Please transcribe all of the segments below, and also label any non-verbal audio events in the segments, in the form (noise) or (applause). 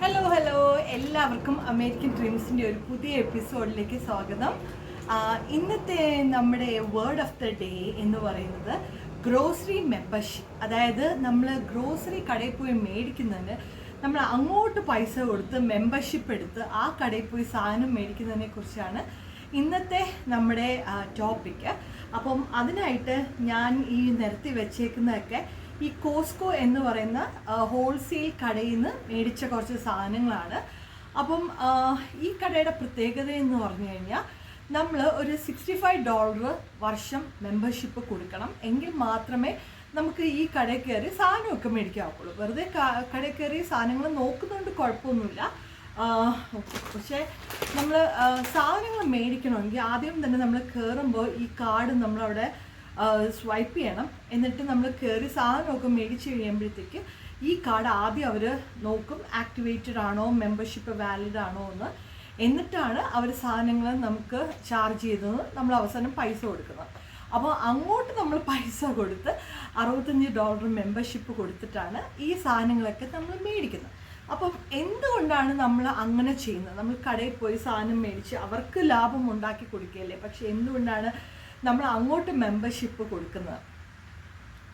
Hello hello എല്ലാവർക്കും American ഡ്രീംസിന്റെ ഒരു പുതിയ എപ്പിസോഡിലേക്ക് സ്വാഗതം. ഇന്നത്തെ നമ്മുടെ വേർഡ് ഓഫ് ദ ഡേ എന്ന് പറയുന്നത് ഗ്രോസറി മെമ്പർഷിപ്പ് അതായത് നമ്മൾ ഗ്രോസറി കടയിൽ പോയി മേടിക്കുന്നതിന് നമ്മൾ അങ്ങോട്ട് പൈസ കൊടുത്ത് മെമ്പർഷിപ്പ് എടുത്ത് ആ കടയിൽ പോയി സാധനം മേടിക്കുന്നതിനെ കുറിച്ചാണ് ഇന്നത്തെ നമ്മുടെ ടോപ്പിക്ക് അപ്പം അതിനായിട്ട് ഞാൻ ഈ നിരത്തി വെച്ചേക്കുന്നതൊക്കെ ഈ കോസ്കോ എന്ന് പറയുന്ന ഹോൾസെയിൽ കടയിൽ നിന്ന് മേടിച്ച കുറച്ച് സാധനങ്ങളാണ്. അപ്പം ഈ കടയുടെ പ്രത്യേകത എന്ന് പറഞ്ഞു കഴിഞ്ഞാൽ നമ്മൾ ഒരു സിക്സ്റ്റി ഫൈവ് ഡോളർ വർഷം മെമ്പർഷിപ്പ് കൊടുക്കണം. എങ്കിൽ മാത്രമേ നമുക്ക് ഈ കടയിൽ കയറി സാധനമൊക്കെ മേടിക്കാവുള്ളൂ. വെറുതെ കടയിൽ കയറി സാധനങ്ങൾ നോക്കുന്നുണ്ട് കുഴപ്പമൊന്നുമില്ല. പക്ഷേ നമ്മൾ സാധനങ്ങൾ മേടിക്കണമെങ്കിൽ ആദ്യം തന്നെ നമ്മൾ കയറുമ്പോൾ ഈ കാർഡ് നമ്മളവിടെ സ്വൈപ്പ് ചെയ്യണം. എന്നിട്ട് നമ്മൾ കയറി സാധനമൊക്കെ മേടിച്ച് കഴിയുമ്പോഴത്തേക്ക് ഈ കാർഡ് ആദ്യം അവർ നോക്കും ആക്ടിവേറ്റഡ് ആണോ മെമ്പർഷിപ്പ് വാലിഡ് ആണോ എന്ന്. എന്നിട്ടാണ് അവർ സാധനങ്ങൾ നമുക്ക് ചാർജ് ചെയ്തത്. നമ്മൾ അവസാനം പൈസ കൊടുക്കുന്നത്. അപ്പോൾ അങ്ങോട്ട് നമ്മൾ പൈസ കൊടുത്ത് അറുപത്തഞ്ച് ഡോളർ മെമ്പർഷിപ്പ് കൊടുത്തിട്ടാണ് ഈ സാധനങ്ങളൊക്കെ നമ്മൾ മേടിക്കുന്നത്. അപ്പം എന്തുകൊണ്ടാണ് നമ്മൾ അങ്ങനെ ചെയ്യുന്നത്? നമ്മൾ കടയിൽ പോയി സാധനം മേടിച്ച് അവർക്ക് ലാഭം ഉണ്ടാക്കി കൊടുക്കുകയല്ലേ? പക്ഷെ എന്തുകൊണ്ടാണ് നമ്മൾ അങ്ങോട്ട് മെമ്പർഷിപ്പ് കൊടുക്കുന്നത്.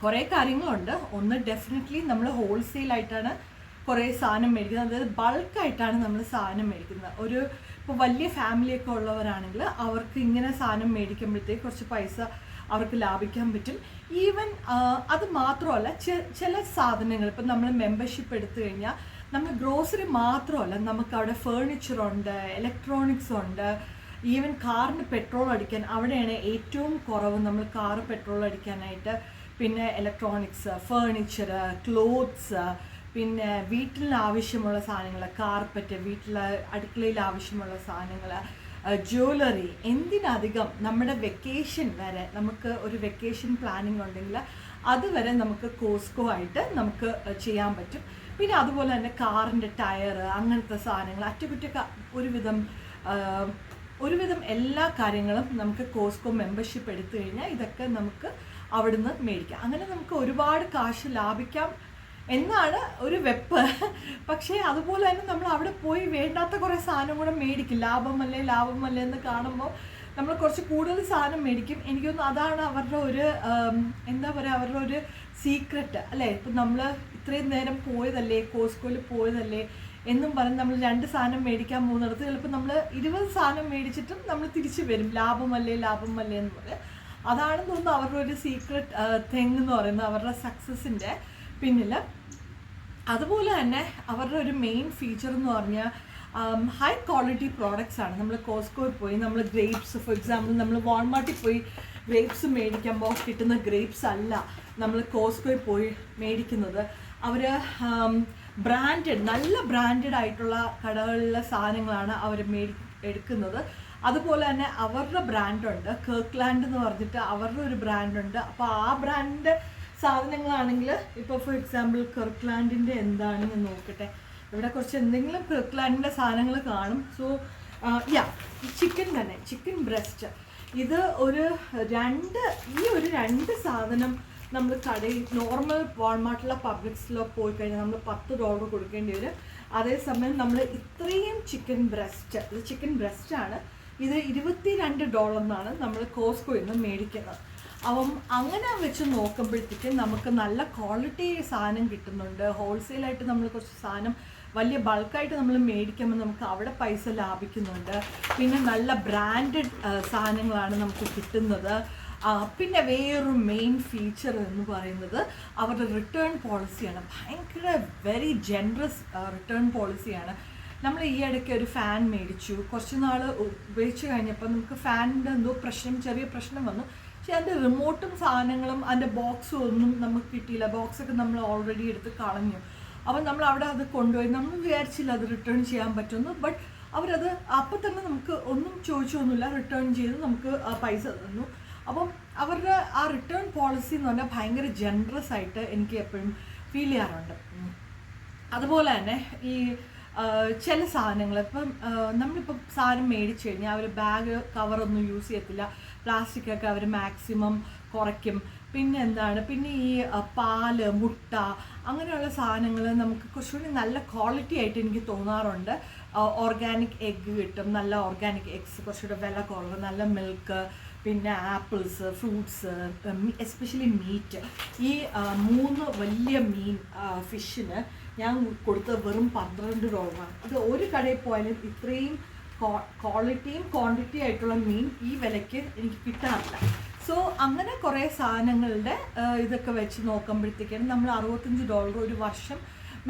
കുറേ കാര്യങ്ങളുണ്ട്. ഒന്ന് ഡെഫിനറ്റ്ലി നമ്മൾ ഹോൾസെയിലായിട്ടാണ് കുറേ സാധനം മേടിക്കുന്നത്. അതായത് ബൾക്കായിട്ടാണ് നമ്മൾ സാധനം മേടിക്കുന്നത്. ഒരു ഇപ്പോൾ വലിയ ഫാമിലിയൊക്കെ ഉള്ളവരാണെങ്കിൽ അവർക്ക് ഇങ്ങനെ സാധനം മേടിക്കുമ്പോഴത്തേക്ക് കുറച്ച് പൈസ അവർക്ക് ലാഭിക്കാൻ പറ്റും. ഈവൻ അത് മാത്രമല്ല ചില സാധനങ്ങൾ ഇപ്പം നമ്മൾ മെമ്പർഷിപ്പ് എടുത്തു കഴിഞ്ഞാൽ നമ്മൾ ഗ്രോസറി മാത്രമല്ല നമുക്ക് അവിടെ ഫേർണിച്ചർ ഉണ്ട് ഇലക്ട്രോണിക്സ് ഉണ്ട് ഈവൻ കാറിന് പെട്രോൾ അടിക്കാൻ അവിടെയാണ് ഏറ്റവും കുറവ്. നമ്മൾ കാറ് പെട്രോൾ അടിക്കാനായിട്ട് പിന്നെ ഇലക്ട്രോണിക്സ് ഫേർണിച്ചർ ക്ലോത്ത്സ് പിന്നെ വീട്ടിൽ ആവശ്യമുള്ള സാധനങ്ങൾ കാർപ്പറ്റ് വീട്ടിലെ അടുക്കളയിൽ ആവശ്യമുള്ള സാധനങ്ങൾ ജ്വല്ലറി എന്തിനധികം നമ്മുടെ വെക്കേഷൻ വരെ നമുക്ക് ഒരു വെക്കേഷൻ പ്ലാനിങ് ഉണ്ടെങ്കിൽ അതുവരെ നമുക്ക് കോസ്കോ ആയിട്ട് നമുക്ക് ചെയ്യാൻ പറ്റും. പിന്നെ അതുപോലെ തന്നെ കാറിന്റെ ടയർ അങ്ങനത്തെ സാധനങ്ങൾ അറ്റകുറ്റ ഒരുവിധം ഒരുവിധം എല്ലാ കാര്യങ്ങളും നമുക്ക് കോസ്കോ മെമ്പർഷിപ്പ് എടുത്തു കഴിഞ്ഞാൽ ഇതൊക്കെ നമുക്ക് അവിടുന്ന് മേടിക്കാം. അങ്ങനെ നമുക്ക് ഒരുപാട് കാശ് ലാഭിക്കാം എന്നാണ് ഒരു വെപ്പ്. പക്ഷേ അതുപോലെ തന്നെ നമ്മൾ അവിടെ പോയി വേണ്ടാത്ത കുറേ സാധനം കൂടെ മേടിക്കും. ലാഭമല്ലേ ലാഭമല്ലേ എന്ന് കാണുമ്പോൾ നമ്മൾ കുറച്ച് കൂടുതൽ സാധനം മേടിക്കും. എനിക്കൊന്നും അതാണ് അവരുടെ ഒരു എന്താ പറയുക അവരുടെ ഒരു സീക്രട്ട് അല്ലേ? ഇപ്പം നമ്മൾ ഇത്രയും നേരം പോയതല്ലേ? കോസ്കോയിൽ പോയതല്ലേ? എന്നും പറഞ്ഞ് നമ്മൾ രണ്ട് സാധനം മേടിക്കാൻ പോകുന്നിടത്ത് ചിലപ്പോൾ നമ്മൾ ഇരുപത് സാധനം മേടിച്ചിട്ടും നമ്മൾ തിരിച്ചു വരും. ലാഭമല്ലേ ലാഭമല്ലേ എന്ന് പറയും അതാണെന്ന് തോന്നുന്നു അവരുടെ ഒരു സീക്രട്ട് തെങ്ങ് എന്ന് പറയുന്നത് അവരുടെ സക്സസിന്റെ പിന്നിൽ. അതുപോലെ തന്നെ അവരുടെ ഒരു മെയിൻ ഫീച്ചർ എന്ന് പറഞ്ഞാൽ ഹൈ ക്വാളിറ്റി പ്രോഡക്റ്റ്സ് ആണ്. നമ്മൾ കോസ്കോയിൽ പോയി നമ്മൾ ഗ്രേപ്സ് ഫോർ എക്സാമ്പിൾ നമ്മൾ വാൾമാർട്ടിൽ പോയി ഗ്രേപ്സ് മേടിക്കുമ്പോൾ കിട്ടുന്ന ഗ്രേപ്സ് അല്ല നമ്മൾ കോസ്കോയിൽ പോയി മേടിക്കുന്നത്. അവർ ബ്രാൻഡഡ് നല്ല ബ്രാൻഡഡ് ആയിട്ടുള്ള കടകളിലെ സാധനങ്ങളാണ് അവർ എടുക്കുന്നത്. അതുപോലെ തന്നെ അവരുടെ ബ്രാൻഡുണ്ട് കേർക്ക്ലാൻഡ് എന്ന് പറഞ്ഞിട്ട് അവരുടെ ഒരു ബ്രാൻഡുണ്ട് അപ്പോൾ ആ ബ്രാൻഡിന്റെ സാധനങ്ങളാണെങ്കിൽ ഇപ്പോൾ ഫോർ എക്സാമ്പിൾ കെർക്ക്ലാൻഡിന്റെ എന്താണ് ഞാൻ നോക്കട്ടെ. ഇവിടെ കുറച്ച് എന്തെങ്കിലും കെർക്ക്ലാൻഡിന്റെ സാധനങ്ങൾ കാണും. സോ യാ ചിക്കൻ തന്നെ ചിക്കൻ ബ്രസ്റ്റ് ഇത് ഒരു രണ്ട് ഈ ഒരു രണ്ട് സാധനം നമ്മൾ കടയിൽ നോർമൽ വാൾമാർട്ടിലെ പബ്ലിക്സിലോ പോയി കഴിഞ്ഞാൽ നമ്മൾ പത്ത് ഡോളർ കൊടുക്കേണ്ടി വരും. അതേസമയം നമ്മൾ ഇത്രയും ചിക്കൻ ബ്രസ്റ്റ് ഇത് ചിക്കൻ ബ്രസ്റ്റാണ് ഇത് ഇരുപത്തി രണ്ട് ഡോളറിനാണ് നമ്മൾ കോസ്കോയിൽ നിന്ന് മേടിക്കുന്നത്. അപ്പം അങ്ങനെ വെച്ച് നോക്കുമ്പോഴത്തേക്കും നമുക്ക് നല്ല ക്വാളിറ്റി സാധനം കിട്ടുന്നുണ്ട്. ഹോൾസെയിലായിട്ട് നമ്മൾ കുറച്ച് സാധനം വലിയ ബൾക്കായിട്ട് നമ്മൾ മേടിക്കുമ്പോൾ നമുക്ക് അവിടെ പൈസ ലാഭിക്കുന്നുണ്ട്. പിന്നെ നല്ല ബ്രാൻഡഡ് സാധനങ്ങളാണ് നമുക്ക് കിട്ടുന്നത്. പിന്നെ വേറൊരു മെയിൻ ഫീച്ചർ എന്ന് പറയുന്നത് അവരുടെ റിട്ടേൺ പോളിസിയാണ് ഭയങ്കര വെരി ജനറസ് റിട്ടേൺ പോളിസിയാണ് നമ്മൾ ഈ ഇടയ്ക്ക് ഒരു ഫാൻ മേടിച്ചു. കുറച്ച് നാൾ ഉപയോഗിച്ച് കഴിഞ്ഞപ്പോൾ നമുക്ക് ഫാനിന്റെ എന്തോ പ്രശ്നം ചെറിയ പ്രശ്നം വന്നു. പക്ഷേ അതിന്റെ റിമോട്ടും സാധനങ്ങളും അതിന്റെ ബോക്സും ഒന്നും നമുക്ക് കിട്ടിയില്ല. ബോക്സൊക്കെ നമ്മൾ ഓൾറെഡി എടുത്ത് കളഞ്ഞു. അപ്പം നമ്മൾ അവിടെ അത് കൊണ്ടുപോയി. നമ്മൾ വിചാരിച്ചില്ല അത് റിട്ടേൺ ചെയ്യാൻ പറ്റുമെന്ന്. ബട്ട് അവരത് അപ്പം തന്നെ നമുക്ക് ഒന്നും ചോദിച്ചൊന്നുമില്ല. റിട്ടേൺ ചെയ്ത് നമുക്ക് പൈസ തന്നു. അപ്പം അവരുടെ ആ റിട്ടേൺ പോളിസി എന്ന് പറഞ്ഞാൽ ഭയങ്കര ജനറസ് ആയിട്ട് എനിക്ക് എപ്പോഴും ഫീൽ ചെയ്യാറുണ്ട്. അതുപോലെ തന്നെ ഈ ചില സാധനങ്ങൾ ഇപ്പം നമ്മളിപ്പം സാധനം മേടിച്ചു കഴിഞ്ഞാൽ അവർ ബാഗ് കവറൊന്നും യൂസ് ചെയ്യത്തില്ല. പ്ലാസ്റ്റിക് ഒക്കെ അവർ മാക്സിമം കുറയ്ക്കും. പിന്നെ എന്താണ്? പിന്നെ ഈ പാൽ മുട്ട അങ്ങനെയുള്ള സാധനങ്ങൾ നമുക്ക് കുറച്ചുകൂടി നല്ല ക്വാളിറ്റി ആയിട്ട് എനിക്ക് തോന്നാറുണ്ട്. ഓർഗാനിക് എഗ്ഗ് കിട്ടും. നല്ല ഓർഗാനിക് എഗ്സ് കുറച്ചുകൂടെ വില കുറവ് നല്ല മിൽക്ക് പിന്നെ ആപ്പിൾസ് ഫ്രൂട്ട്സ് എസ്പെഷ്യലി മീറ്റ് ഈ മൂന്ന് വലിയ മീൻ ഫിഷിന് ഞാൻ കൊടുത്തത് വെറും പന്ത്രണ്ട് ഡോളറാണ് ഇത് ഒരു കടയിൽ പോയാലും ഇത്രയും ക്വാളിറ്റിയും ക്വാണ്ടിറ്റി ആയിട്ടുള്ള മീൻ ഈ വിലയ്ക്ക് എനിക്ക് കിട്ടാറില്ല. സോ അങ്ങനെ കുറേ സാധനങ്ങളുടെ ഇതൊക്കെ വെച്ച് നോക്കുമ്പോഴത്തേക്കാണ് നമ്മൾ അറുപത്തഞ്ച് ഡോളർ ഒരു വർഷം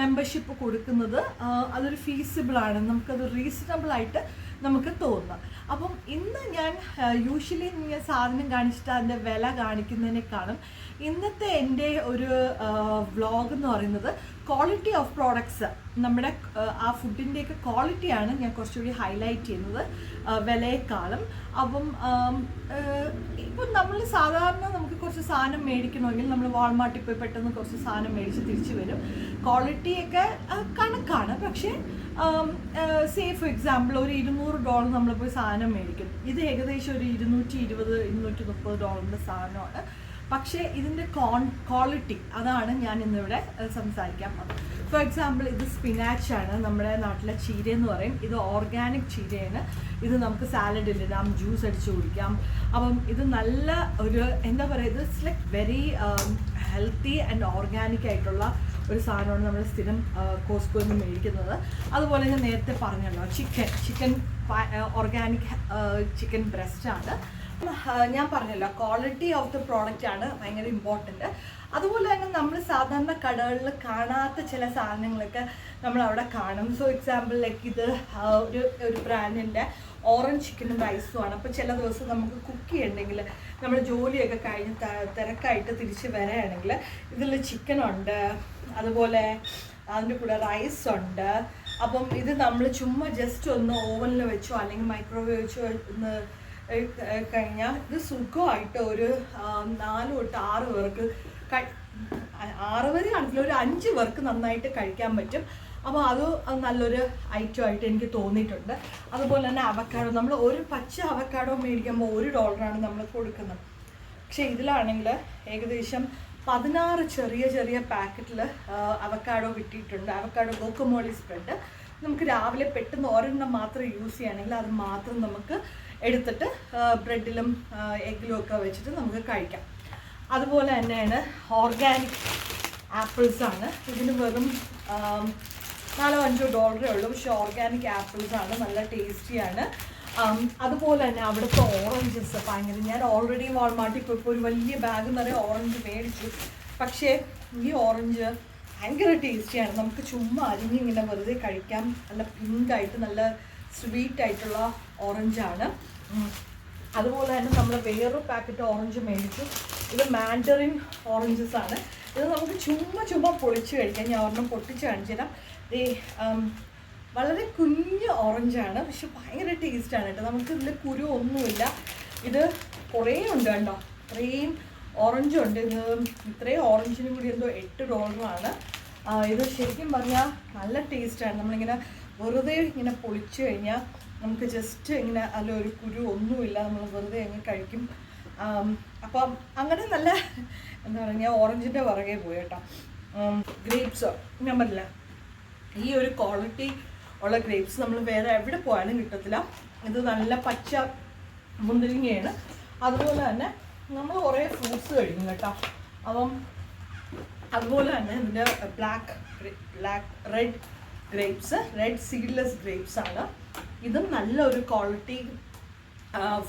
മെമ്പർഷിപ്പ് കൊടുക്കുന്നത്. അതൊരു ഫീസിബിളാണ് നമുക്കത് റീസണബിൾ ആയിട്ട് നമുക്ക് തോന്നുക അപ്പം ഇന്ന് ഞാൻ യൂഷ്വലി ഞാൻ സാധനം കാണിച്ചിട്ട് അതിന്റെ വില കാണിക്കുന്നതിനേക്കാളും ഇന്നത്തെ എന്റെ ഒരു വ്ളോഗ് എന്ന് പറയുന്നത് ക്വാളിറ്റി ഓഫ് പ്രോഡക്ട്സ് നമ്മുടെ ആ, ഫുഡിന്റെയൊക്കെ ക്വാളിറ്റിയാണ് ഞാൻ കുറച്ചുകൂടി ഹൈലൈറ്റ് ചെയ്യുന്നത് വിലയെക്കാളും. അപ്പം ഇപ്പം നമ്മൾ സാധാരണ നമുക്ക് കുറച്ച് സാധനം മേടിക്കണമെങ്കിൽ നമ്മൾ വാൾമാർട്ടിൽ പോയി പെട്ടെന്ന് കുറച്ച് സാധനം മേടിച്ച് തിരിച്ചു വരും. ക്വാളിറ്റിയൊക്കെ കണക്കാണ്. പക്ഷേ സേ ഫോർ എക്സാമ്പിൾ ഒരു ഇരുന്നൂറ് ഡോളർ നമ്മൾ പോയി സാധനം മേടിക്കും. ഇത് ഏകദേശം ഒരു ഇരുന്നൂറ്റി ഇരുപത് ഇരുന്നൂറ്റി മുപ്പത് ഡോളറിന്റെ സാധനമാണ്. പക്ഷേ ഇതിന്റെ ക്വാളിറ്റി അതാണ് ഞാൻ ഇന്നിവിടെ സംസാരിക്കാൻ പോകുന്നത്. ഫോർ എക്സാമ്പിൾ ഇത് സ്പിനാച്ച് ആണ്. നമ്മുടെ നാട്ടിലെ ചീര എന്ന് പറയും. ഇത് ഓർഗാനിക് ചീരയാണ്. ഇത് നമുക്ക് സാലഡിൽ ഇടാം ജ്യൂസ് അടിച്ച് കുടിക്കാം. അപ്പം ഇത് നല്ല ഒരു എന്താ പറയുക ഇത് it's like very healthy and organic ആയിട്ടുള്ള ഒരു സാധനമാണ് നമ്മൾ സ്ഥിരം കോസ്കോയിൽ നിന്ന് മേടിക്കുന്നത്. അതുപോലെ ഞാൻ നേരത്തെ പറഞ്ഞല്ലോ chicken chicken organic chicken breast ആണ്. ഞാൻ പറഞ്ഞല്ലോ ക്വാളിറ്റി ഓഫ് ദ പ്രോഡക്റ്റ് ആണ് ഭയങ്കര ഇമ്പോർട്ടന്റ് അതുപോലെ തന്നെ നമ്മൾ സാധാരണ കടകളിൽ കാണാത്ത ചില സാധനങ്ങളൊക്കെ നമ്മൾ അവിടെ കാണും. സോ എക്സാമ്പിൾ ലൈക്ക് ഇത് ഒരു ഒരു ബ്രാൻഡിന്റെ ഓറഞ്ച് ചിക്കനും റൈസും ആണ്. അപ്പോൾ ചില ദിവസം നമുക്ക് കുക്ക് ചെയ്യണമെങ്കിൽ നമ്മൾ ജോലിയൊക്കെ കഴിഞ്ഞ് തിരക്കായിട്ട് തിരിച്ച് വരികയാണെങ്കിൽ ഇതിൽ ചിക്കനുണ്ട് അതുപോലെ അതിന്റെ കൂടെ റൈസ് ഉണ്ട്. അപ്പം ഇത് നമ്മൾ ചുമ്മാ ജസ്റ്റ് ഒന്ന് ഓവനിൽ വെച്ചോ അല്ലെങ്കിൽ മൈക്രോവേവ് വെച്ചോ ഒന്ന് കഴിഞ്ഞാൽ ഇത് സുഖമായിട്ട് ഒരു നാലു തൊട്ട് ആറ് പേർക്ക് ആറ് വരെ ആണെങ്കിൽ ഒരു അഞ്ച് പേർക്ക് നന്നായിട്ട് കഴിക്കാൻ പറ്റും. അപ്പോൾ അത് നല്ലൊരു ഐറ്റം ആയിട്ട് എനിക്ക് തോന്നിയിട്ടുണ്ട്. അതുപോലെ തന്നെ അവക്കാഡോ നമ്മൾ ഒരു പച്ച അവക്കാഡോ മേടിക്കുമ്പോൾ ഒരു ഡോളറാണ് നമ്മൾ കൊടുക്കുന്നത്. പക്ഷേ ഇതിലാണെങ്കിൽ ഏകദേശം പതിനാറ് ചെറിയ ചെറിയ പാക്കറ്റിൽ അവക്കാഡോ കിട്ടിയിട്ടുണ്ട്. അവക്കാഡോ ഗോക്കുമോളി സ്പ്രെഡ് നമുക്ക് രാവിലെ പെട്ടെന്ന് ഒരെണ്ണം മാത്രം യൂസ് ചെയ്യുകയാണെങ്കിൽ അത് മാത്രം നമുക്ക് എടുത്തിട്ട് ബ്രെഡിലും എഗ്ഗിലും ഒക്കെ വെച്ചിട്ട് നമുക്ക് കഴിക്കാം. അതുപോലെ തന്നെയാണ് ഓർഗാനിക് ആപ്പിൾസ് ആണ്. ഇതിന് വെറും നാലോ അഞ്ചോ ഡോളറേ ഉള്ളൂ. പക്ഷേ ഓർഗാനിക് ആപ്പിൾസ് ആണ് നല്ല ടേസ്റ്റിയാണ് അതുപോലെ തന്നെ അവിടുത്തെ ഓറഞ്ചസ് ഭയങ്കര ഞാൻ ഓൾറെഡി വാൾമാർട്ടിൽ പോയപ്പോൾ ഒരു വലിയ ബാഗ് നിറയെ ഓറഞ്ച് മേടിച്ചു. പക്ഷേ ഈ ഓറഞ്ച് ഭയങ്കര ടേസ്റ്റിയാണ് നമുക്ക് ചുമ്മാ അരിഞ്ഞിങ്ങനെ വെറുതെ കഴിക്കാം നല്ല പിങ്കായിട്ട് നല്ല സ്വീറ്റ് ആയിട്ടുള്ള ഓറഞ്ചാണ്. അതുപോലെ തന്നെ നമ്മൾ വേറൊരു പാക്കറ്റ് ഓറഞ്ച് മേടിച്ചു. ഇത് മാൻഡറിൻ ഓറഞ്ചസ് ആണ്. ഇത് നമുക്ക് ചുമ്മാ ചുമ്മാ പൊളിച്ച് കഴിക്കാം. ഞാൻ ഒരെണ്ണം പൊട്ടിച്ച് കാണിച്ചുതരാം. ഈ വളരെ കുഞ്ഞ് ഓറഞ്ചാണ് പക്ഷെ ഭയങ്കര ടേസ്റ്റാണ് കേട്ടോ. നമുക്ക് ഇതിൽ കുരു ഒന്നുമില്ല. ഇത് കുറേ ഉണ്ട് കണ്ടോ? ഇത്രയും ഓറഞ്ച് ഉണ്ട്. ഇത് ഇത്രയും ഓറഞ്ചിനും കൂടി എന്തോ എട്ട് ഡോളറാണ് ഇത് ശരിക്കും പറഞ്ഞാൽ നല്ല ടേസ്റ്റാണ് നമ്മളിങ്ങനെ വെറുതെ ഇങ്ങനെ പൊളിച്ചു കഴിഞ്ഞാൽ നമുക്ക് ജസ്റ്റ് ഇങ്ങനെ അല്ല ഒരു കുരു ഒന്നുമില്ല. നമ്മൾ വെറുതെ അങ്ങ് കഴിക്കും. അപ്പം അങ്ങനെ നല്ല എന്താ പറയുക ഞാൻ ഓറഞ്ചിന്റെ പുറകെ പോയി കേട്ടോ. ഗ്രേപ്സ് ഞാൻ പറഞ്ഞില്ല? ഈ ഒരു ക്വാളിറ്റി ഉള്ള ഗ്രേപ്സ് നമ്മൾ വേറെ എവിടെ പോയാലും കിട്ടത്തില്ല. ഇത് നല്ല പച്ച മുന്തിരിങ്ങയാണ്. അതുപോലെ തന്നെ നമ്മൾ കുറേ ഫ്രൂട്ട്സ് കഴിക്കും കേട്ടോ. അപ്പം അതുപോലെ തന്നെ ഇതിന്റെ black black red grapes red seedless grapes ആണ്. ഇതും നല്ലൊരു ക്വാളിറ്റി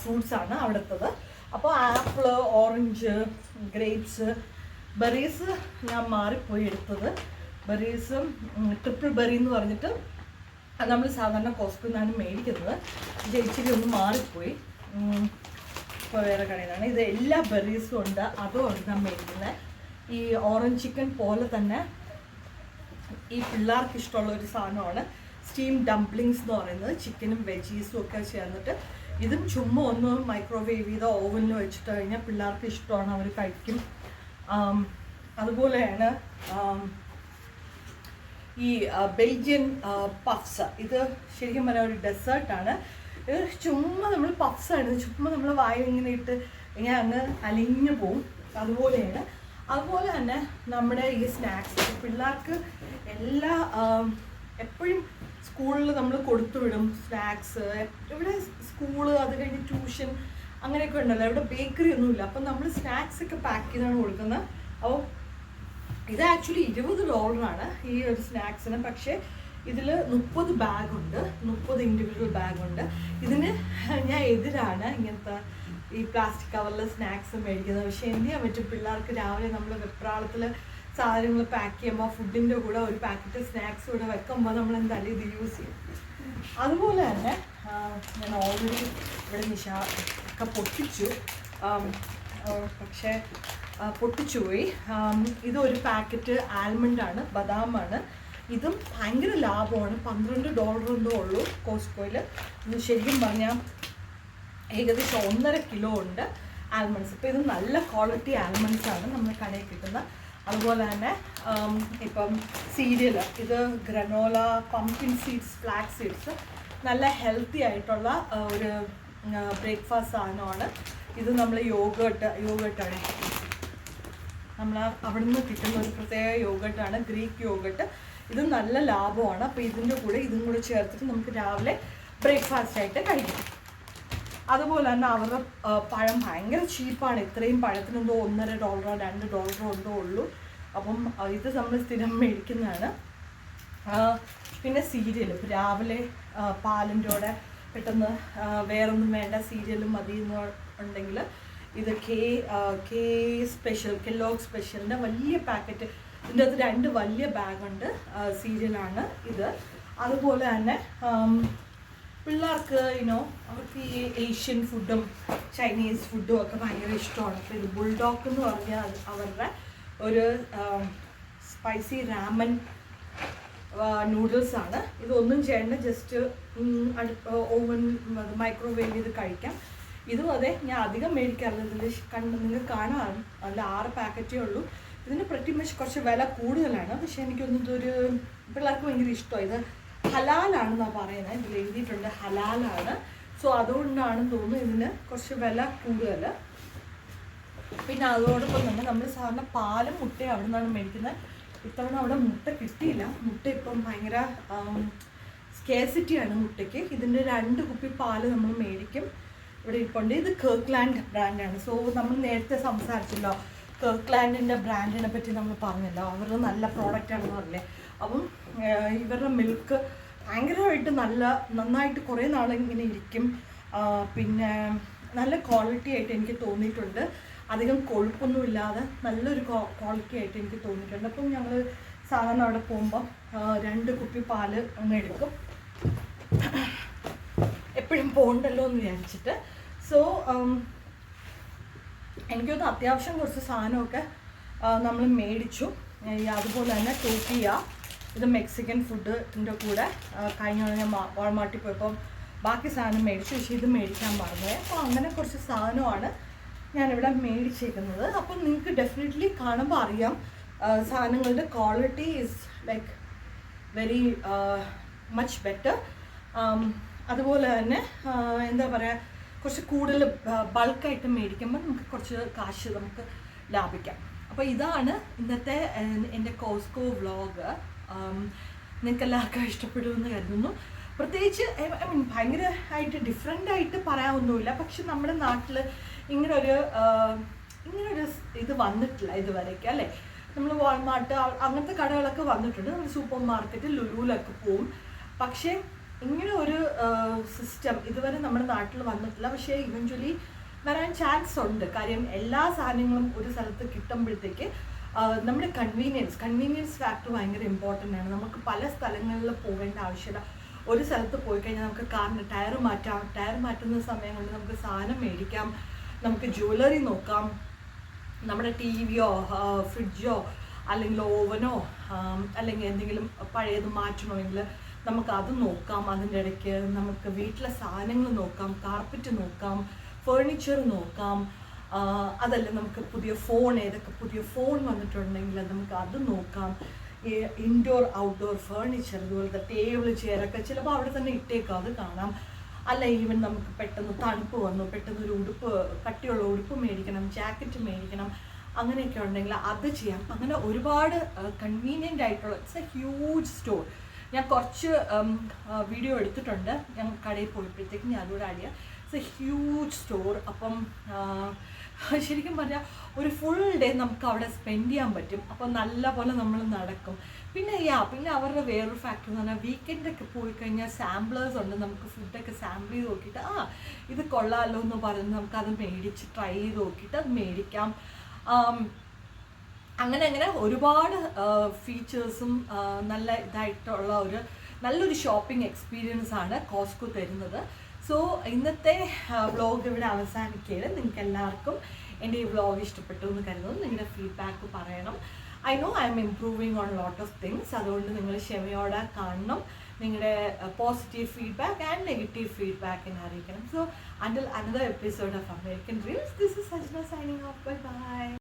ഫ്രൂട്ട്സ് ആണ് അവിടുത്തത്. അപ്പോൾ ആപ്പിൾ ഓറഞ്ച് ഗ്രേപ്സ് ബെറീസ് ഞാൻ മാറിപ്പോയി എടുത്തത്. ബെറീസും ട്രിപ്പിൾ ബെറി എന്ന് പറഞ്ഞിട്ട് അത് നമ്മൾ സാധാരണ കോസ്റ്റിൽ നിന്നാണ് മേടിക്കുന്നത്. ജയിച്ചിരി ഒന്ന് മാറിപ്പോയി. ഇപ്പോൾ വേറെ കടയിലാണ്. ഇത് എല്ലാ ബെറീസും ഉണ്ട്. അതും ഉണ്ട് ഞാൻ മേടിക്കുന്നത്. ഈ ഓറഞ്ച് ചിക്കൻ പോലെ തന്നെ ഈ പിള്ളേർക്ക് ഇഷ്ടമുള്ള ഒരു സാധനമാണ്. സ്റ്റീം ഡംപ്ലിങ്സ് എന്ന് പറയുന്നത്. ചിക്കനും വെജീസും ഒക്കെ ചേർന്നിട്ട് ഇതും ചുമ്മാ ഒന്ന് മൈക്രോവേവ് ചെയ്ത ഓവനിൽ വെച്ചിട്ട് കഴിഞ്ഞാൽ പിള്ളേർക്ക് ഇഷ്ടമാണ് അവർ കഴിക്കും. അതുപോലെയാണ് ഈ ബെൽജിയൻ പഫ്സ് ഇത് ശരിക്കും പറഞ്ഞാൽ ഒരു ഡെസേർട്ടാണ് ഇത് ചുമ്മാ നമ്മൾ പഫ്സാണ് ചുമ്മാ നമ്മൾ വായ ഇങ്ങനെ ഇട്ട് ഇങ്ങനെ അങ്ങ് അലിഞ്ഞു പോവും. അതുപോലെയാണ് അതുപോലെ തന്നെ നമ്മുടെ ഈ സ്നാക്സ് പിള്ളേർക്ക് എല്ലാ എപ്പോഴും സ്കൂളിൽ നമ്മൾ കൊടുത്തു വിടും സ്നാക്സ്. ഇവിടെ സ്കൂൾ അത് കഴിഞ്ഞ് ട്യൂഷൻ അങ്ങനെയൊക്കെ ഉണ്ടല്ലോ. ഇവിടെ ബേക്കറി ഒന്നുമില്ല അപ്പം നമ്മൾ സ്നാക്സ് ഒക്കെ പാക്ക് ചെയ്താണ് കൊടുക്കുന്നത്. അപ്പോൾ ഇത് ആക്ച്വലി ഇരുപത് ഡോളറാണ് ഈ ഒരു സ്നാക്സിന്. പക്ഷേ ഇതിൽ മുപ്പത് ബാഗുണ്ട്. മുപ്പത് ഇൻഡിവിജ്വൽ ബാഗുണ്ട്. ഇതിന് ഞാൻ എതിരാണ് ഇങ്ങനത്തെ ഈ പ്ലാസ്റ്റിക് കവറിൽ സ്നാക്സ് മേടിക്കുന്നത്. പക്ഷേ എന്ത് ചെയ്യാൻ പറ്റും? പിള്ളേർക്ക് രാവിലെ നമ്മൾ വെപ്രാളത്തിൽ സാധനങ്ങൾ പാക്ക് ചെയ്യുമ്പോൾ ഫുഡിന്റെ കൂടെ ഒരു പാക്കറ്റ് സ്നാക്സ് കൂടെ വെക്കുമ്പോൾ നമ്മൾ എന്തായാലും ഇത് യൂസ് ചെയ്യും. അതുപോലെ തന്നെ ഞാൻ ഓൾറെഡി ഇവിടെ നിശ ഒക്കെ പൊട്ടിച്ചു. പക്ഷേ പൊട്ടിച്ചു പോയി. ഇതൊരു പാക്കറ്റ് ആൽമണ്ടാണ് ബദാമാണ് ഇതും ഭയങ്കര ലാഭമാണ്. പന്ത്രണ്ട് ഡോളർ എന്തോ ഉള്ളൂ കോസ്കോയിൽ ശരിക്കും പറഞ്ഞാൽ ഏകദേശം ഒന്നര കിലോ ഉണ്ട് ആൽമണ്ട്സ് ഇപ്പോൾ ഇത് നല്ല ക്വാളിറ്റി ആൽമണ്ട്സ് ആണ് നമ്മൾ കടയിൽ കിട്ടുന്ന അതുപോലെ തന്നെ ഇപ്പം സീരിയൽ ഇത് granola pumpkin seeds flax seeds നല്ല ഹെൽത്തി ആയിട്ടുള്ള ഒരു ബ്രേക്ക്ഫാസ്റ്റ് സാധനമാണ്. ഇത് നമ്മൾ യോഗട്ട് യോഗട്ടാണ് നമ്മൾ അവിടെ നിന്ന് കിട്ടുന്ന ഒരു പ്രത്യേക യോഗട്ടാണ് ഗ്രീക്ക് യോഗട്ട് ഇത് നല്ല ലാഭമാണ്. അപ്പോൾ ഇതിന്റെ കൂടെ ഇതും കൂടെ ചേർത്തിട്ട് നമുക്ക് രാവിലെ ബ്രേക്ക്ഫാസ്റ്റ് ആയിട്ട് കഴിക്കാം. അതുപോലെ തന്നെ അവരുടെ പഴം ഭയങ്കര ചീപ്പാണ്. ഇത്രയും പഴത്തിനെന്തോ ഒന്നര ഡോളറോ രണ്ട് ഡോളറോ എന്തോ ഉള്ളൂ. അപ്പം ഇത് നമ്മൾ സ്ഥിരം മേടിക്കുന്നതാണ്. പിന്നെ സീരിയൽ രാവിലെ പാലിന്റെ കൂടെ പെട്ടെന്ന് വേറൊന്നും വേണ്ട സീരിയലും മതി എന്ന് ഉണ്ടെങ്കിൽ ഇത് കെ കെ സ്പെഷ്യൽ കെല്ലോഗ് സ്പെഷ്യലിന്റെ വലിയ പാക്കറ്റ്. ഇതിന്റെ അത് രണ്ട് വലിയ ബാഗുണ്ട് സീരിയലാണ് ഇത്. അതുപോലെ തന്നെ പിള്ളേർക്ക് ഇനോ അവർക്ക് ഈ ഏഷ്യൻ ഫുഡും ചൈനീസ് ഫുഡും ഒക്കെ ഭയങ്കര ഇഷ്ടമാണ്. അപ്പോൾ ഇത് ബുൾഡോക്ക് എന്ന് പറഞ്ഞാൽ അവരുടെ ഒരു സ്പൈസി രാമൻ നൂഡിൽസാണ് ഇതൊന്നും ചെയ്യേണ്ട ജസ്റ്റ് അടുപ്പ് ഓവൻ മൈക്രോവേവ് ചെയ്ത് കഴിക്കാം. ഇതും അതെ ഞാൻ അധികം മേടിക്കാറില്ല. ഇതിൽ കണ്ട് നിങ്ങൾക്ക് കാണാം അതിൽ ആറ് പാക്കറ്റേ ഉള്ളൂ. ഇതിന് പ്രത്യേകിച്ച് കുറച്ച് വില കൂടുതലാണ്. പക്ഷേ എനിക്കൊന്നും ഇതൊരു പിള്ളേർക്ക് ഭയങ്കര ഇഷ്ടമാണ്. ഇത് ഹലാലാണെന്നാണ് പറയുന്നത്. ഇതിൽ എഴുതിയിട്ടുണ്ട് ഹലാലാണ്. സോ അതുകൊണ്ടാണെന്ന് തോന്നുന്നു ഇതിന് കുറച്ച് വില കൂടുതൽ. പിന്നെ അതോടൊപ്പം തന്നെ നമ്മൾ സാധാരണ പാലും മുട്ടയും അവിടെ നിന്നാണ് മേടിക്കുന്നത്. ഇത്തവണ അവിടെ മുട്ട കിട്ടിയില്ല. മുട്ട ഇപ്പം ഭയങ്കര സ്കേസിറ്റിയാണ് മുട്ടയ്ക്ക്. ഇതിന്റെ രണ്ട് കുപ്പി പാൽ നമ്മൾ മേടിക്കും. ഇവിടെ ഇരിപ്പുണ്ട്. ഇത് കേർക്ക്ലാൻഡ് ബ്രാൻഡാണ് സോ നമ്മൾ നേരത്തെ സംസാരിച്ചല്ലോ കേർക്ക്ലാൻഡിന്റെ ബ്രാൻഡിനെ പറ്റി നമ്മൾ പറഞ്ഞല്ലോ. അവരുടെ നല്ല പ്രോഡക്റ്റ് ആണെന്ന് പറഞ്ഞില്ലേ? അപ്പം ഇവരുടെ മിൽക്ക് ഭയങ്കരമായിട്ട് നല്ല നന്നായിട്ട് കുറേ നാൾ ഇങ്ങനെ ഇരിക്കും പിന്നെ നല്ല ക്വാളിറ്റി ആയിട്ട് എനിക്ക് തോന്നിയിട്ടുണ്ട്. അധികം കൊഴുപ്പൊന്നും ഇല്ലാതെ നല്ലൊരു ക്വാളിറ്റി ആയിട്ട് എനിക്ക് തോന്നിയിട്ടുണ്ട്. അപ്പം ഞങ്ങൾ സാധാരണ അവിടെ പോകുമ്പോൾ രണ്ട് കുപ്പി പാൽ എടുക്കും. എപ്പോഴും പോകണ്ടല്ലോ എന്ന് വിചാരിച്ചിട്ട്. സോ എനിക്കൊന്ന് അത്യാവശ്യം കുറച്ച് സാധനമൊക്കെ നമ്മൾ മേടിച്ചു. അതുപോലെ തന്നെ ടോക്കിയ ഇത് മെക്സിക്കൻ ഫുഡിന്റെ കൂടെ കഴിഞ്ഞ ഞാൻ വാൾമാർട്ടിൽ പോയപ്പോൾ ബാക്കി സാധനം മേടിച്ചു പക്ഷേ ഇത് മേടിക്കാൻ മറന്നുപോയി. അപ്പോൾ അങ്ങനെ കുറച്ച് സാധനമാണ് ഞാനിവിടെ മേടിച്ചേക്കുന്നത്. അപ്പം നിങ്ങൾക്ക് ഡെഫിനറ്റ്ലി കാണുമ്പോൾ അറിയാം സാധനങ്ങളുടെ quality is like very much better അതുപോലെ തന്നെ എന്താ പറയുക കുറച്ച് കൂടുതൽ ബൾക്കായിട്ട് മേടിക്കുമ്പോൾ നമുക്ക് കുറച്ച് കാശ് നമുക്ക് ലാഭിക്കാം. അപ്പോൾ ഇതാണ് ഇന്നത്തെ എന്റെ കോസ്കോ വ്ളോഗ് നിങ്ങൾക്ക് എല്ലാവർക്കും ഇഷ്ടപ്പെടുമെന്ന് കരുതുന്നു. പ്രത്യേകിച്ച് ഐ മീൻ ഭയങ്കര ആയിട്ട് ഡിഫറെന്റ് ആയിട്ട് പറയാനൊന്നുമില്ല. പക്ഷെ നമ്മുടെ നാട്ടിൽ ഇങ്ങനൊരു ഇങ്ങനൊരു ഇത് വന്നിട്ടില്ല ഇതുവരേക്ക് അല്ലേ? നമ്മൾ വാൾമാർട്ട് അങ്ങനത്തെ കടകളൊക്കെ വന്നിട്ടുണ്ട്. നമ്മൾ സൂപ്പർ മാർക്കറ്റ് ലുലുവിലൊക്കെ പോവും. പക്ഷേ ഇങ്ങനെ ഒരു സിസ്റ്റം ഇതുവരെ നമ്മുടെ നാട്ടിൽ വന്നിട്ടില്ല. പക്ഷേ ഇവഞ്ച്വലി വരാൻ ചാൻസ് ഉണ്ട്. കാര്യം എല്ലാ സാധനങ്ങളും ഒരു സ്ഥലത്ത് കിട്ടുമ്പോഴത്തേക്ക് നമ്മുടെ കൺവീനിയൻസ് കൺവീനിയൻസ് ഫാക്ടർ ഭയങ്കര ഇമ്പോർട്ടന്റ് ആണ്. നമുക്ക് പല സ്ഥലങ്ങളിൽ പോകേണ്ട ആവശ്യമില്ല ഒരു സ്ഥലത്ത് പോയി കഴിഞ്ഞാൽ നമുക്ക് കാറിന് ടയർ മാറ്റാം. ടയർ മാറ്റുന്ന സമയം കൊണ്ട് നമുക്ക് സാധനം മേടിക്കാം. നമുക്ക് ജ്വല്ലറി നോക്കാം. നമ്മുടെ ടി വിയോ ഫ്രിഡ്ജോ അല്ലെങ്കിൽ ഓവനോ അല്ലെങ്കിൽ എന്തെങ്കിലും പഴയത് മാറ്റണമെങ്കിൽ നമുക്ക് അത് നോക്കാം. അതിന്റെ ഇടയ്ക്ക് നമുക്ക് വീട്ടിലെ സാധനങ്ങൾ നോക്കാം. കാർപ്പറ്റ് നോക്കാം. ഫേർണിച്ചർ നോക്കാം. അതല്ല നമുക്ക് പുതിയ ഫോൺ ഏതൊക്കെ പുതിയ ഫോൺ വന്നിട്ടുണ്ടെങ്കിൽ നമുക്ക് അത് നോക്കാം. ഇൻഡോർ ഔട്ട്ഡോർ ഫേർണിച്ചർ ഇതുപോലത്തെ ടേബിൾ ചെയറൊക്കെ ചിലപ്പോൾ അവിടെ തന്നെ ഇട്ടേക്കാം അത് കാണാം. അല്ല ഈവൻ നമുക്ക് പെട്ടെന്ന് തണുപ്പ് വന്നു പെട്ടെന്ന് ഒരു ഉടുപ്പ് കട്ടിയുള്ള ഉടുപ്പ് മേടിക്കണം ജാക്കറ്റ് മേടിക്കണം അങ്ങനെയൊക്കെ ഉണ്ടെങ്കിൽ അത് ചെയ്യാം. അങ്ങനെ ഒരുപാട് കൺവീനിയന്റ് ആയിട്ടുള്ള ഇറ്റ്സ് എ ഹ്യൂജ് സ്റ്റോർ ഞാൻ കുറച്ച് വീഡിയോ എടുത്തിട്ടുണ്ട്. ഞാൻ കടയിൽ പോയപ്പോഴത്തേക്ക് ഞാൻ അതുകൂടെ ചെയ്യാം. ഇറ്റ്സ് എ ഹ്യൂജ് സ്റ്റോർ അപ്പം (laughs) ശരിക്കും പറഞ്ഞാൽ ഒരു ഫുൾ ഡേ നമുക്ക് അവിടെ സ്പെൻഡ് ചെയ്യാൻ പറ്റും. അപ്പോൾ നല്ല പോലെ നമ്മൾ നടക്കും. പിന്നെ യാ പിന്നെ അവരുടെ വേറൊരു ഫാക്ടർ എന്ന് പറഞ്ഞാൽ വീക്കെൻഡൊക്കെ പോയി കഴിഞ്ഞാൽ സാമ്പിളേഴ്സ് ഉണ്ട്. നമുക്ക് ഫുഡൊക്കെ സാമ്പിൾ ചെയ്ത് നോക്കിയിട്ട് ആ ഇത് കൊള്ളാമല്ലോ എന്ന് പറഞ്ഞ് നമുക്കത് മേടിച്ച് ട്രൈ ചെയ്ത് നോക്കിയിട്ട് അത് മേടിക്കാം. അങ്ങനെ അങ്ങനെ ഒരുപാട് ഫീച്ചേഴ്സും നല്ല ഇതായിട്ടുള്ള ഒരു നല്ലൊരു ഷോപ്പിംഗ് എക്സ്പീരിയൻസ് ആണ് കോസ്കോ തരുന്നത്. സോ ഇന്നത്തെ വ്ളോഗ് ഇവിടെ അവസാനിക്കുകയാണ്. നിങ്ങൾക്ക് എല്ലാവർക്കും എന്റെ ഈ വ്ളോഗ് ഇഷ്ടപ്പെട്ടു എന്ന് കരുതുന്നു. നിങ്ങളുടെ ഫീഡ്ബാക്ക് പറയണം. I know I am improving on lot of things അതുകൊണ്ട് നിങ്ങൾ ക്ഷമയോടെ കാണണം. നിങ്ങളുടെ positive feedback and negative feedback എന്നെ അറിയിക്കണം. So until another episode of American dreams this is Sajna signing